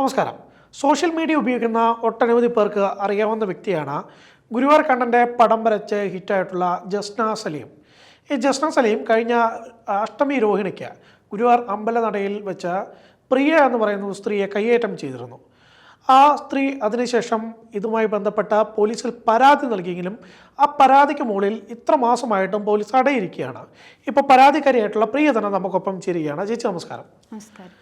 നമസ്കാരം. Social media ഉപയോഗിക്കുന്ന ഒട്ടനവധി പേർക്ക് അറിയാവുന്ന വ്യക്തിയാണ് ഗുരുവാർ കണ്ണന്റെ പടം വരച്ച് ഹിറ്റായിട്ടുള്ള ജസ്ന സലീം. ഈ ജസ്ന സലീം കഴിഞ്ഞ അഷ്ടമി രോഹിണിക്ക് ഗുരുവാർ അമ്പലനടയിൽ വെച്ച് പ്രിയ എന്ന് പറയുന്ന ഒരു സ്ത്രീയെ കയ്യേറ്റം ചെയ്തിരുന്നു. ആ സ്ത്രീ അതിനുശേഷം ഇതുമായി ബന്ധപ്പെട്ട പോലീസിൽ പരാതി നൽകിയെങ്കിലും ആ പരാതിക്ക് മുകളിൽ ഇത്ര മാസമായിട്ടും പോലീസ് അടയിരിക്കുകയാണ്. ഇപ്പോൾ പരാതിക്കാരിയായിട്ടുള്ള പ്രിയ തന്നെ നമുക്കൊപ്പം ചേരുകയാണ്. ചേച്ചി നമസ്കാരം. നമസ്കാരം.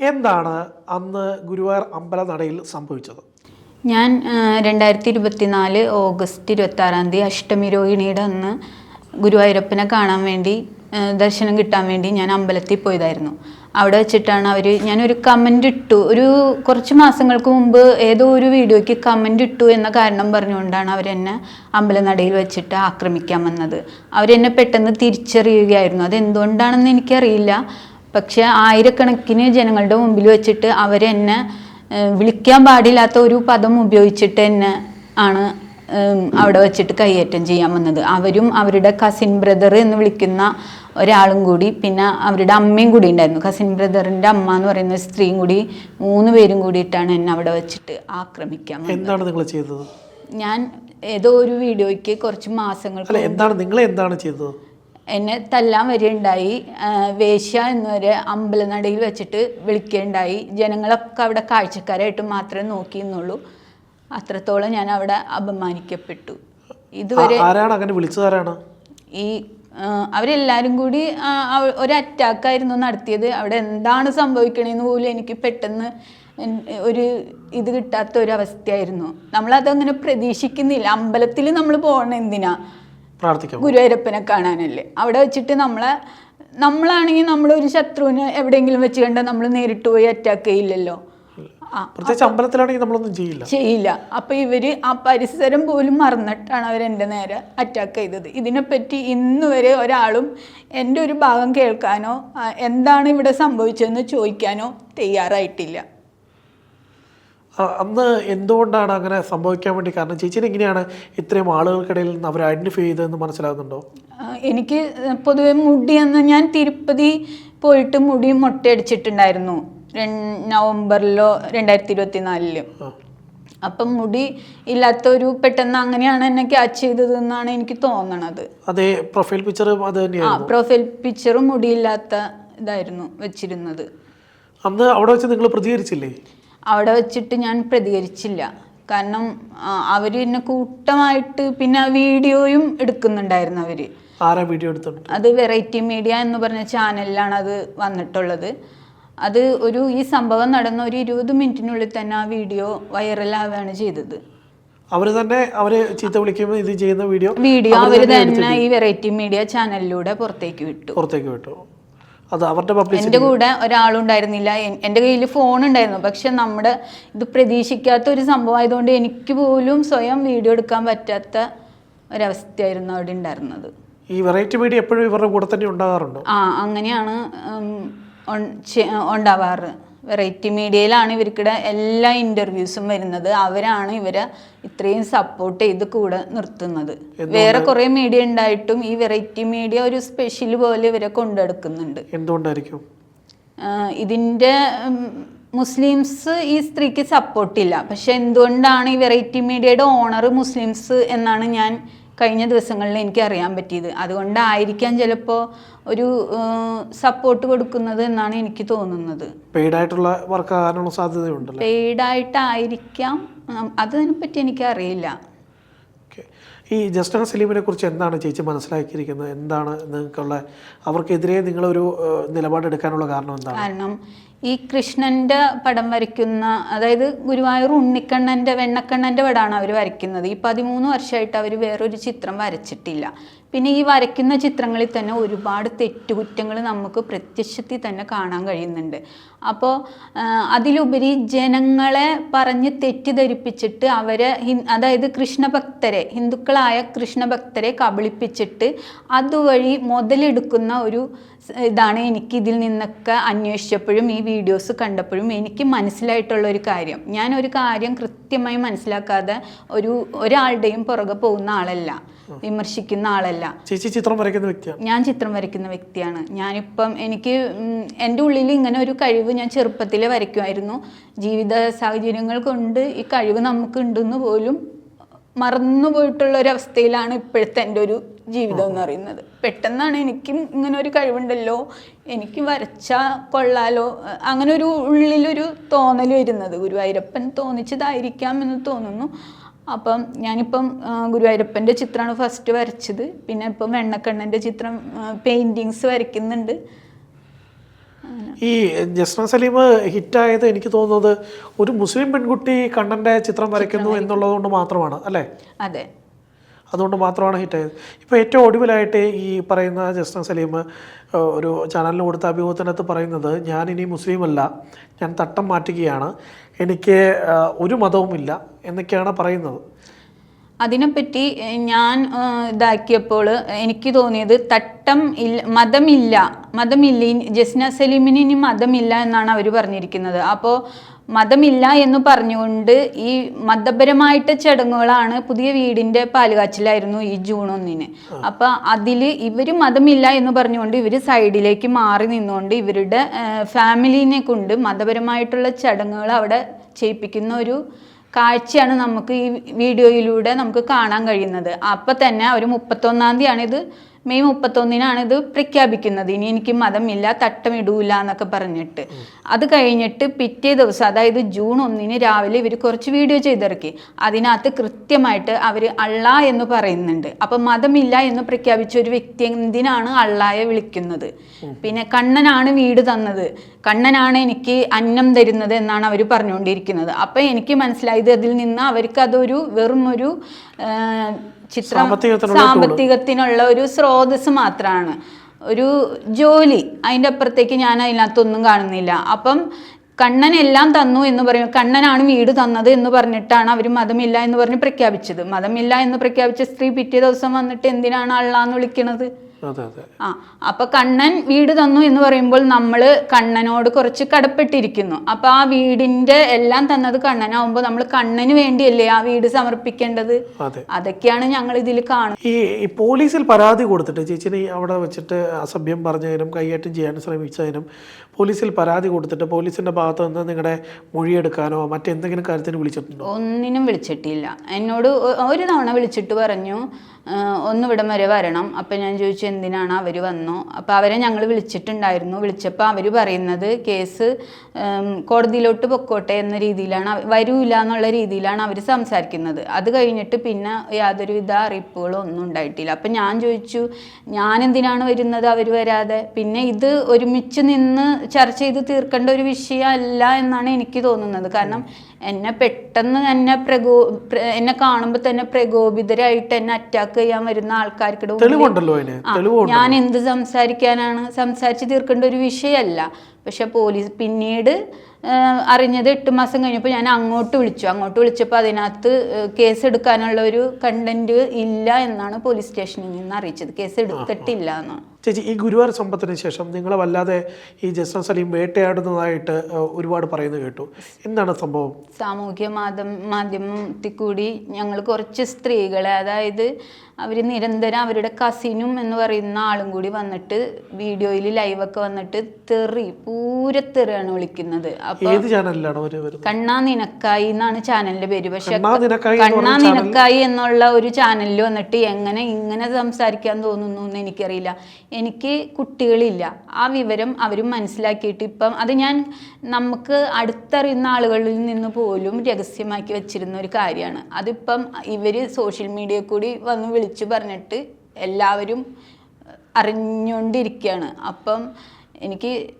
എന്താണ് അന്ന് ഗുരുവായൂർ അമ്പലനടയിൽ സംഭവിച്ചത്? ഞാൻ രണ്ടായിരത്തി ഇരുപത്തിനാല് ഓഗസ്റ്റ് ഇരുപത്തി ആറാം തീയതി അഷ്ടമി രോഹിണിയുടെ അന്ന് ഗുരുവായൂരപ്പനെ കാണാൻ വേണ്ടി ദർശനം കിട്ടാൻ വേണ്ടി ഞാൻ അമ്പലത്തിൽ പോയതായിരുന്നു. അവിടെ വെച്ചിട്ടാണ് അവർ ഞാനൊരു കമന്റ് ഇട്ടു. ഒരു കുറച്ച് മാസങ്ങൾക്ക് മുമ്പ് ഏതോ ഒരു വീഡിയോയ്ക്ക് കമന്റ് ഇട്ടു എന്ന കാരണം പറഞ്ഞുകൊണ്ടാണ് അവരെന്നെ അമ്പലനടയിൽ വെച്ചിട്ട് ആക്രമിക്കാൻ വന്നത്. അവരെന്നെ പെട്ടെന്ന് തിരിച്ചറിയുകയായിരുന്നു. അതെന്തുകൊണ്ടാണെന്ന് എനിക്കറിയില്ല. പക്ഷെ ആയിരക്കണക്കിന് ജനങ്ങളുടെ മുമ്പിൽ വെച്ചിട്ട് അവരെന്നെ എന്നെ വിളിക്കാൻ പാടില്ലാത്ത ഒരു പദം ഉപയോഗിച്ചിട്ട് എന്നെ ആണ് അവിടെ വെച്ചിട്ട് കൈയേറ്റം ചെയ്യാൻ വന്നത്. അവരും അവരുടെ കസിൻ ബ്രദർ എന്ന് വിളിക്കുന്ന ഒരാളും കൂടി പിന്നെ അവരുടെ അമ്മയും കൂടി ഉണ്ടായിരുന്നു. കസിൻ ബ്രദറിന്റെ അമ്മ എന്ന് പറയുന്ന സ്ത്രീയും കൂടി മൂന്ന് പേരും കൂടിയിട്ടാണ് എന്നെ അവിടെ വെച്ചിട്ട് ആക്രമിക്കാൻ എന്താണ് നിങ്ങൾ ചെയ്തത്? ഞാൻ ഏതോ ഒരു വീഡിയോയ്ക്ക് കുറച്ച് മാസങ്ങൾ എന്താണ് നിങ്ങൾ എന്താണ് ചെയ്തത്? എന്നെ തല്ലാൻ വരികയുണ്ടായി വേശ്യ എന്നൊരു അമ്പലനടയിൽ വെച്ചിട്ട് വിളിക്കുകയുണ്ടായി ജനങ്ങളൊക്കെ അവിടെ കാഴ്ചക്കാരായിട്ട് മാത്രമേ നോക്കിയെന്നുള്ളൂ അത്രത്തോളം ഞാൻ അവിടെ അപമാനിക്കപ്പെട്ടു. ഇതുവരെ ആരാണ്? അങ്ങനെ വിളിച്ചതാരാണ് ഈ അവരെല്ലാരും അവരെല്ലാവരും കൂടി ഒരു അറ്റാക്കായിരുന്നു നടത്തിയത്. അവിടെ എന്താണ് സംഭവിക്കണേന്ന് പോലും എനിക്ക് പെട്ടെന്ന് ഒരു ഇത് കിട്ടാത്ത ഒരു അവസ്ഥയായിരുന്നു. നമ്മളതങ്ങനെ പ്രതീക്ഷിക്കുന്നില്ല. അമ്പലത്തിൽ നമ്മൾ പോകണം എന്തിനാ? പ്രാർത്ഥിക്കാം. ഗുരുവായൂരപ്പനെ കാണാനല്ലേ? അവിടെ വെച്ചിട്ട് നമ്മളെ നമ്മളാണെങ്കിൽ നമ്മൾ ഒരു ശത്രുവിനെ എവിടെയെങ്കിലും വെച്ച് കണ്ടാൽ നമ്മൾ നേരിട്ട് പോയി അറ്റാക്ക് ചെയ്യില്ലല്ലോ? പ്രത്യേകിച്ച് അമ്പലത്തിലാണെങ്കിൽ നമ്മളൊന്നും ചെയ്യില്ല. ചെയ്യില്ല. അപ്പൊ ഇവർ ആ പരിസരം പോലും മറന്നിട്ടാണ് അവർ എന്റെ നേരെ അറ്റാക്ക് ചെയ്തത്. ഇതിനെപ്പറ്റി ഇന്ന് വരെ ഒരാളും എന്റെ ഒരു ഭാഗം കേൾക്കാനോ എന്താണ് ഇവിടെ സംഭവിച്ചതെന്ന് ചോദിക്കാനോ തയ്യാറായിട്ടില്ല. അന്ന് എന്തുകൊണ്ടാണ് അങ്ങനെ സംഭവിക്കാൻ വേണ്ടി കാരണം ചേച്ചിനെ എങ്ങനെയാണ് ഇത്രയും ആളുകൾക്കിടയിൽ നിന്ന് അവർ ഐഡന്റിഫൈ ചെയ്തതെന്ന് മനസ്സിലാകുന്നുണ്ടോ? എനിക്ക് പൊതുവെ മുടി എന്ന് ഞാൻ തിരുപ്പതി പോയിട്ട് മുടി മുട്ടയടിച്ചിട്ടുണ്ടായിരുന്നു. നവംബറിലോ രണ്ടായിരത്തി ഇരുപത്തി നാലിൽ അപ്പം മുടി ഇല്ലാത്ത ഒരു പെട്ടെന്ന് അങ്ങനെയാണ് എന്നെ ക്യാച്ച് ചെയ്തത് എന്നാണ് എനിക്ക് തോന്നണത്. അതെ പ്രൊഫൈൽ പിക്ചറും അത് ആ പ്രൊഫൈൽ പിക്ചറും മുടിയില്ലാത്ത ഇതായിരുന്നു വെച്ചിരുന്നത്. അന്ന് അവിടെ വെച്ച് നിങ്ങൾ പ്രതികരിച്ചില്ലേ? അവിടെ വെച്ചിട്ട് ഞാൻ പ്രതികരിച്ചില്ല. കാരണം അവർ എന്നെ കൂട്ടമായിട്ട് പിന്നെ വീഡിയോയും എടുക്കുന്നുണ്ടായിരുന്നു അവർ ആരാ വീഡിയോ എടുത്തിട്ടുണ്ട് അത് വെറൈറ്റി മീഡിയ എന്ന് പറഞ്ഞ ചാനലിലാണ് അത് വന്നിട്ടുള്ളത്. അത് ഒരു ഈ സംഭവം നടന്ന ഒരു ഇരുപത് മിനിറ്റിനുള്ളിൽ തന്നെ ആ വീഡിയോ വൈറലാവുകയാണ് ചെയ്തത്. അവർ തന്നെ അവർ ചീത്ത വിളിക്കുമ്പോൾ ഇത് ചെയ്യുന്ന വീഡിയോ വീഡിയോ അവർ തന്നെ ഈ വെറൈറ്റി മീഡിയ ചാനലിലൂടെ പുറത്തേക്ക് വിട്ടു. പുറത്തേക്ക് വിട്ടു. അത് അവരുടെ പബ്ലിസിറ്റി എന്റെ കൂടെ ഒരാളുണ്ടായിരുന്നില്ല. ഉണ്ടായിരുന്നില്ല എന്റെ കയ്യിൽ ഫോൺ ഉണ്ടായിരുന്നു. പക്ഷെ നമ്മുടെ ഇത് പ്രതീക്ഷിക്കാത്ത ഒരു സംഭവം ആയതുകൊണ്ട് എനിക്ക് പോലും സ്വയം വീഡിയോ എടുക്കാൻ പറ്റാത്ത ഒരവസ്ഥയായിരുന്നു അവിടെ ഉണ്ടായിരുന്നത്. ഈ വെറൈറ്റി മീഡിയ എപ്പോഴും ഇവരുടെ കൂടെ തന്നെ ഉണ്ടാകാറുണ്ടോ? ആ അങ്ങനെയാണ് ഉണ്ടാവാറ്. വെറൈറ്റി മീഡിയയിലാണ് ഇവർക്കിടെ എല്ലാ ഇന്റർവ്യൂസും വരുന്നത്. അവരാണ് ഇവരെ ഇത്രയും സപ്പോർട്ട് ചെയ്ത് കൂടെ നിർത്തുന്നത്. വേറെ കുറേ മീഡിയ ഉണ്ടായിട്ടും ഈ വെറൈറ്റി മീഡിയ ഒരു സ്പെഷ്യൽ പോലെ ഇവരെ കൊണ്ടെടുക്കുന്നുണ്ട്. എന്തുകൊണ്ടായിരിക്കും? ഇതിന്റെ ഇതിന്റെ മുസ്ലിംസ് ഈ സ്ത്രീക്ക് സപ്പോർട്ടില്ല പക്ഷെ എന്തുകൊണ്ടാണ് ഈ വെറൈറ്റി മീഡിയയുടെ ഓണർ മുസ്ലിംസ് എന്നാണ് ഞാൻ കഴിഞ്ഞ ദിവസങ്ങളിൽ എനിക്ക് അറിയാൻ പറ്റിയത്. അതുകൊണ്ടായിരിക്കാം ചിലപ്പോൾ ഒരു സപ്പോർട്ട് കൊടുക്കുന്നത് എന്നാണ് എനിക്ക് തോന്നുന്നത്. പെയ്ഡ് ആയിട്ടുള്ള വർക്ക് ആകാനുള്ള സാധ്യതയുണ്ട് പെയ്ഡായിട്ടായിരിക്കാം അതിനെപ്പറ്റി എനിക്ക് അറിയില്ല ഈ ജസ്റ്റിൻ സലീമിനെ കുറിച്ച് എന്താണ് ചേച്ചി മനസ്സിലാക്കിയിരിക്കുന്നത്? എന്താണ് നിങ്ങൾക്കുള്ള അവർക്കെതിരെ നിങ്ങളൊരു നിലപാടെടുക്കാനുള്ള കാരണം എന്താണ്? കാരണം ഈ കൃഷ്ണന്റെ പടം വരയ്ക്കുന്ന അതായത് ഗുരുവായൂർ ഉണ്ണിക്കണ്ണന്റെ വെണ്ണക്കണ്ണന്റെ പടമാണ് അവർ വരയ്ക്കുന്നത്. ഈ പതിമൂന്ന് വർഷമായിട്ട് അവർ വേറൊരു ചിത്രം വരച്ചിട്ടില്ല. പിന്നെ ഈ വരയ്ക്കുന്ന ചിത്രങ്ങളിൽ തന്നെ ഒരുപാട് തെറ്റുകുറ്റങ്ങൾ നമുക്ക് പ്രത്യക്ഷത്തിൽ തന്നെ കാണാൻ കഴിയുന്നുണ്ട്. അപ്പോൾ അതിലുപരി ജനങ്ങളെ പറഞ്ഞ് തെറ്റിദ്ധരിപ്പിച്ചിട്ട് അവരെ അതായത് കൃഷ്ണഭക്തരെ ഹിന്ദുക്കളായ കൃഷ്ണഭക്തരെ കബളിപ്പിച്ചിട്ട് അതുവഴി മുതലെടുക്കുന്ന ഒരു ഇതാണ് എനിക്ക് ഇതിൽ നിന്നൊക്കെ അന്വേഷിച്ചപ്പോഴും ഈ വീഡിയോസ് കണ്ടപ്പോഴും എനിക്ക് മനസ്സിലായിട്ടുള്ള ഒരു കാര്യം. ഞാൻ ഒരു കാര്യം കൃത്യമായി മനസ്സിലാക്കാതെ ഒരു ഒരാളുടെയും പുറകെ പോകുന്ന ആളല്ല. വിമർശിക്കുന്ന ആളല്ല. ചേച്ചി ചിത്രം വരയ്ക്കുന്ന വ്യക്തിയാണ് ഞാൻ ചിത്രം വരയ്ക്കുന്ന വ്യക്തിയാണ്. ഞാനിപ്പം എനിക്ക് എന്റെ ഉള്ളിൽ ഇങ്ങനെ ഒരു കഴിവ് ഞാൻ ചെറുപ്പത്തിൽ വരയ്ക്കുമായിരുന്നു. ജീവിത സാഹചര്യങ്ങൾ കൊണ്ട് ഈ കഴിവ് നമുക്ക് ഉണ്ടെന്ന് പോലും മറന്നു പോയിട്ടുള്ള ഒരു അവസ്ഥയിലാണ് ഇപ്പോഴത്തെ എന്റെ ഒരു ജീവിതം എന്ന് പറയുന്നത്. പെട്ടെന്നാണ് എനിക്കും ഇങ്ങനെ ഒരു കഴിവുണ്ടല്ലോ എനിക്ക് വരച്ചാൽ കൊള്ളാലോ അങ്ങനെ ഒരു ഉള്ളിലൊരു തോന്നൽ വരുന്നത്. ഗുരുവായൂരപ്പൻ തോന്നിച്ചതായിരിക്കാം എന്ന് തോന്നുന്നു. അപ്പം ഞാനിപ്പം ഗുരുവായൂരപ്പന്റെ ചിത്രമാണ് ഫസ്റ്റ് വരച്ചത്. പിന്നെ ഇപ്പം വെണ്ണക്കണ്ണന്റെ ചിത്രം പെയിന്റിങ്സ് വരയ്ക്കുന്നുണ്ട്. ഈ ജസ്ന സലീം ഹിറ്റായത് എനിക്ക് തോന്നുന്നത് ഒരു മുസ്ലിം പെൺകുട്ടി കണ്ണന്റെ ചിത്രം വരയ്ക്കുന്നു എന്നുള്ളത് കൊണ്ട് മാത്രമാണ് അല്ലേ? അതെ. അതുകൊണ്ട് മാത്രമാണ് ഹിറ്റായത്. ഇപ്പോൾ ഏറ്റവും ഒടുവിലായിട്ട് ഈ പറയുന്ന ജസ്ന സലീം ഒരു ചാനലിന് കൊടുത്ത അഭിമുഖത്തിനകത്ത് പറയുന്നത് ഞാൻ ഇനി മുസ്ലിം അല്ല ഞാൻ തട്ടം മാറ്റുകയാണ് എനിക്ക് ഒരു മതവുമില്ല എന്നൊക്കെയാണ് പറയുന്നത്. അതിനെപ്പറ്റി ഞാൻ ഇതാക്കിയപ്പോൾ എനിക്ക് തോന്നിയത് തട്ടം ഇല്ല മതമില്ല മതമില്ല. ജസ്ന സലീമിന് ഇനി മതമില്ല എന്നാണ് അവർ പറഞ്ഞിരിക്കുന്നത്. അപ്പോൾ മതമില്ല എന്ന് പറഞ്ഞുകൊണ്ട് ഈ മതപരമായിട്ട് ചടങ്ങുകളാണ് പുതിയ വീടിന്റെ പാലുകാച്ചിലായിരുന്നു ഈ ജൂൺ ഒന്നിന്. അപ്പൊ അതിൽ ഇവർ മതമില്ല എന്ന് പറഞ്ഞുകൊണ്ട് ഇവർ സൈഡിലേക്ക് മാറി നിന്നുകൊണ്ട് ഇവരുടെ ഫാമിലിനെ കൊണ്ട് മതപരമായിട്ടുള്ള ചടങ്ങുകൾ അവിടെ ചെയ്യിപ്പിക്കുന്ന ഒരു കാഴ്ചയാണ് നമുക്ക് ഈ വീഡിയോയിലൂടെ നമുക്ക് കാണാൻ കഴിയുന്നത്. അപ്പം തന്നെ ഒരു മുപ്പത്തൊന്നാം തീയതിയാണ് ഇത് മെയ് മുപ്പത്തൊന്നിനാണ് ഇത് പ്രഖ്യാപിക്കുന്നത്. ഇനി എനിക്ക് മതമില്ല തട്ടമിടൂല എന്നൊക്കെ പറഞ്ഞിട്ട്. അത് കഴിഞ്ഞിട്ട് പിറ്റേ ദിവസം അതായത് ജൂൺ ഒന്നിന് രാവിലെ ഇവർ കുറച്ച് വീഡിയോ ചെയ്തിറക്കി. അതിനകത്ത് കൃത്യമായിട്ട് അവർ അള്ളാ എന്ന് പറയുന്നുണ്ട്. അപ്പം മതമില്ല എന്ന് പ്രഖ്യാപിച്ച ഒരു വ്യക്തി എന്തിനാണ് അള്ളായെ വിളിക്കുന്നത്? പിന്നെ കണ്ണനാണ് വീട് തന്നത്. കണ്ണനാണ് എനിക്ക് അന്നം തരുന്നത് എന്നാണ് അവർ പറഞ്ഞുകൊണ്ടിരിക്കുന്നത്. അപ്പം എനിക്ക് മനസ്സിലായത് അതിൽ നിന്ന് അവർക്ക് അതൊരു വെറും ഒരു ചിത്രം സാമ്പത്തികത്തിനുള്ള ഒരു ഒരു സ്രോതസ് മാത്രമാണ് ഒരു ജോലി അതിന്റെ അപ്പുറത്തേക്ക് ഞാൻ അതിനകത്തൊന്നും കാണുന്നില്ല. അപ്പം കണ്ണൻ എല്ലാം തന്നു എന്ന് പറയും. കണ്ണനാണ് വീട് തന്നത് എന്ന് പറഞ്ഞിട്ടാണ് അവർ മതമില്ല എന്ന് പറഞ്ഞ് പ്രഖ്യാപിച്ചത്. മതമില്ല എന്ന് പ്രഖ്യാപിച്ച സ്ത്രീ പിറ്റേ ദിവസം വന്നിട്ട് എന്തിനാണ് അള്ളാന്ന് വിളിക്കണത്? ആ അപ്പൊ കണ്ണൻ വീട് തന്നു എന്ന് പറയുമ്പോൾ നമ്മൾ കണ്ണനോട് കുറച്ച് കടപ്പെട്ടിരിക്കുന്നു. അപ്പൊ ആ വീടിന്റെ എല്ലാം തന്നത് കണ്ണനാവുമ്പോൾ നമ്മൾ കണ്ണന് വേണ്ടിയല്ലേ ആ വീട് സമർപ്പിക്കേണ്ടത്? അതെ. അതൊക്കെയാണ് ഞങ്ങൾ ഇതിൽ കാണുന്നത്. ഈ പോലീസിൽ പരാതി കൊടുത്തിട്ട് ചേച്ചിനെ അവിടെ വെച്ചിട്ട് അസഭ്യം പറഞ്ഞതിനും കൈയേറ്റം ചെയ്യാൻ ശ്രമിച്ചതിനും പോലീസിൽ പരാതി കൊടുത്തിട്ട് പോലീസിന്റെ ഭാഗത്ത് നിന്ന് നിങ്ങളുടെ മൊഴിയെടുക്കാനോ മറ്റെന്തെങ്കിലും കാര്യത്തിന് വിളിച്ചിട്ടുണ്ടോ? ഒന്നിനും വിളിച്ചിട്ടില്ല. എന്നോട് ഒരു തവണ വിളിച്ചിട്ട് പറഞ്ഞു. "ആ, ഒന്ന് ഇവിടം വരെ വരണം. അപ്പം ഞാൻ ചോദിച്ചു എന്തിനാണ് അവർ വന്നു? അപ്പോൾ അവരെ ഞങ്ങൾ വിളിച്ചിട്ടുണ്ടായിരുന്നു. വിളിച്ചപ്പോൾ അവർ പറയുന്നത് കേസ് കോടതിയിലോട്ട് പൊക്കോട്ടെ എന്ന രീതിയിലാണ് വരൂല എന്നുള്ള രീതിയിലാണ് അവർ സംസാരിക്കുന്നത്. അത് കഴിഞ്ഞിട്ട് പിന്നെ യാതൊരുവിധ അറിയിപ്പുകളും ഒന്നും ഉണ്ടായിട്ടില്ല. അപ്പം ഞാൻ ചോദിച്ചു ഞാൻ എന്തിനാണ് വരുന്നത് അവർ വരാതെ? പിന്നെ ഇത് ഒരുമിച്ച് നിന്ന് ചർച്ച ചെയ്ത് തീർക്കേണ്ട ഒരു വിഷയമല്ല എന്നാണ് എനിക്ക് തോന്നുന്നത്. കാരണം എന്നെ പെട്ടെന്ന് തന്നെ പ്രകോ എന്നെ കാണുമ്പോൾ തന്നെ പ്രകോപിതരായിട്ട് എന്നെ അറ്റാക്ക് ചെയ്യാൻ വരുന്ന ആൾക്കാർക്കിടെ ഞാൻ എന്ത് സംസാരിക്കാനാണ് സംസാരിച്ച് തീർക്കേണ്ട ഒരു വിഷയമല്ല പക്ഷെ പോലീസ് പിന്നീട് അറിഞ്ഞത് എട്ട് മാസം കഴിഞ്ഞപ്പോൾ ഞാൻ അങ്ങോട്ട് വിളിച്ചു. അങ്ങോട്ട് വിളിച്ചപ്പോൾ അതിനകത്ത് കേസ് എടുക്കാനുള്ള ഒരു കണ്ടന്റ് ഇല്ല എന്നാണ് പോലീസ് സ്റ്റേഷനിൽ നിന്ന് അറിയിച്ചത്. കേസ് എടുത്തിട്ടില്ല എന്നാണ്. ചേച്ചി ഈ ഗുരുവായൂർ സംഭവത്തിന് ശേഷം നിങ്ങളെ വല്ലാതെ ഈ ജസ്ന സലീം വേട്ടയാടുന്നതായിട്ട് ഒരുപാട് പറയുന്നത് കേട്ടു. എന്താണ് സംഭവം? സാമൂഹ്യ മാധ്യമ മാധ്യമത്തിൽ കൂടി ഞങ്ങൾ കുറച്ച് സ്ത്രീകളെ അതായത് അവർ നിരന്തരം അവരുടെ കസിനും എന്ന് പറയുന്ന ആളും കൂടി വന്നിട്ട് വീഡിയോയിൽ ലൈവൊക്കെ വന്നിട്ട് തെറി പൂരെ തെറിയാണ് വിളിക്കുന്നത്. അപ്പൊ കണ്ണാ നിനക്കായി എന്നാണ് ചാനലിന്റെ പേര്. പക്ഷെ കണ്ണാ നിനക്കായി എന്നുള്ള ഒരു ചാനലിൽ വന്നിട്ട് എങ്ങനെ ഇങ്ങനെ സംസാരിക്കാൻ തോന്നുന്നു എന്ന് എനിക്കറിയില്ല. എനിക്ക് കുട്ടികളില്ല. ആ വിവരം അവരും മനസ്സിലാക്കിയിട്ട് ഇപ്പം അത് ഞാൻ നമുക്ക് അടുത്തറിയുന്ന ആളുകളിൽ നിന്ന് പോലും രഹസ്യമാക്കി വെച്ചിരുന്ന ഒരു കാര്യമാണ്. അതിപ്പം ഇവർ സോഷ്യൽ മീഡിയ കൂടി വന്ന് വിളിച്ചു പറഞ്ഞിട്ട് എല്ലാവരും അറിഞ്ഞുകൊണ്ടിരിക്കുകയാണ് അപ്പം എനിക്ക്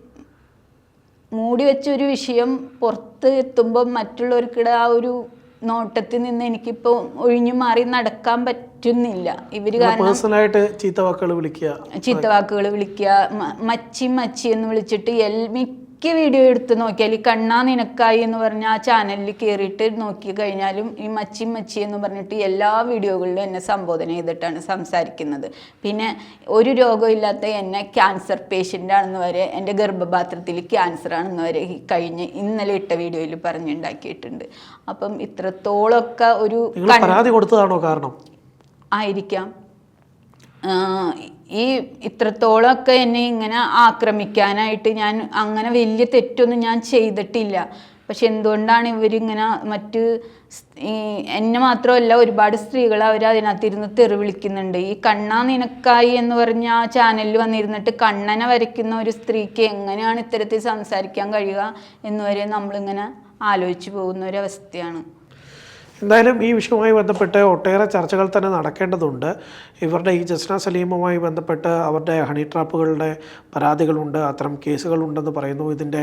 മൂടി വെച്ച ഒരു വിഷയം പുറത്ത് എത്തുമ്പം മറ്റുള്ളവർക്കിടെ ആ ഒരു നോട്ടത്തിൽ നിന്ന് എനിക്കിപ്പോൾ ഒഴിഞ്ഞു മാറി നടക്കാൻ പറ്റുന്നില്ല. ഇവർ പേഴ്സണലായിട്ട് ചീത്ത വാക്കുകൾ വിളിക്കുക. ചീത്തവാക്കുകൾ വിളിക്കുക മച്ചി മച്ചി എന്ന് വിളിച്ചിട്ട് എൽ മിക്ക വീഡിയോ എടുത്ത് നോക്കിയാൽ ഈ കണ്ണാ നിനക്കായി എന്ന് പറഞ്ഞ ആ ചാനലിൽ കയറിയിട്ട് നോക്കി കഴിഞ്ഞാലും ഈ മച്ചി മച്ചി എന്ന് പറഞ്ഞിട്ട് എല്ലാ വീഡിയോകളിലും എന്നെ സംബോധന ചെയ്തിട്ടാണ് സംസാരിക്കുന്നത്. പിന്നെ ഒരു രോഗമില്ലാത്ത എന്നെ ക്യാൻസർ പേഷ്യന്റ് ആണെന്ന് വരെ എന്റെ ഗർഭപാത്രത്തിൽ ക്യാൻസർ ആണെന്ന് വരെ ഈ കഴിഞ്ഞ് ഇന്നലെ ഇട്ട വീഡിയോയിൽ പറഞ്ഞുണ്ടാക്കിയിട്ടുണ്ട്. അപ്പം ഇത്രത്തോളമൊക്കെ ഒരു പരാതി കൊടുത്തതാണോ കാരണം? ആയിരിക്കാം. ഈ ഇത്രത്തോളമൊക്കെ എന്നെ ഇങ്ങനെ ആക്രമിക്കാനായിട്ട് ഞാൻ അങ്ങനെ വലിയ തെറ്റൊന്നും ഞാൻ ചെയ്തിട്ടില്ല. പക്ഷെ എന്തുകൊണ്ടാണ് ഇവരിങ്ങനെ മറ്റ് എന്നെ മാത്രമല്ല ഒരുപാട് സ്ത്രീകൾ അവർ അതിനകത്തിരുന്ന് തെറി വിളിക്കുന്നുണ്ട്. ഈ കണ്ണാ നിനക്കായി എന്ന് പറഞ്ഞ ആ ചാനലിൽ വന്നിരുന്നിട്ട് കണ്ണനെ വരയ്ക്കുന്ന ഒരു സ്ത്രീക്ക് എങ്ങനെയാണ് ഇത്തരത്തിൽ സംസാരിക്കാൻ കഴിയുക എന്നുവരെ നമ്മളിങ്ങനെ ആലോചിച്ച് പോകുന്ന ഒരു അവസ്ഥയാണ്. എന്തായാലും ഈ വിഷയവുമായി ബന്ധപ്പെട്ട് ഒട്ടേറെ ചർച്ചകൾ തന്നെ നടക്കേണ്ടതുണ്ട്. ഇവരുടെ ഈ ജസ്ന സലീമുമായി ബന്ധപ്പെട്ട് അവരുടെ ഹണി ട്രാപ്പുകളുടെ പരാതികളുണ്ട്. അത്തരം കേസുകളുണ്ടെന്ന് പറയുന്നു. ഇതിന്റെ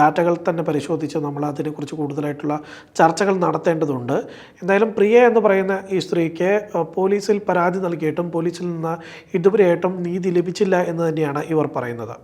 ഡാറ്റകൾ തന്നെ പരിശോധിച്ച് നമ്മൾ അതിനെക്കുറിച്ച് കൂടുതലായിട്ടുള്ള ചർച്ചകൾ നടത്തേണ്ടതുണ്ട്. എന്തായാലും പ്രിയ എന്ന് പറയുന്ന ഈ സ്ത്രീക്ക് പോലീസിൽ പരാതി നൽകിയിട്ടും പോലീസിൽ നിന്ന് ഇതുവരെയായിട്ടും നീതി ലഭിച്ചില്ല എന്ന് തന്നെയാണ് ഇവർ പറയുന്നത്.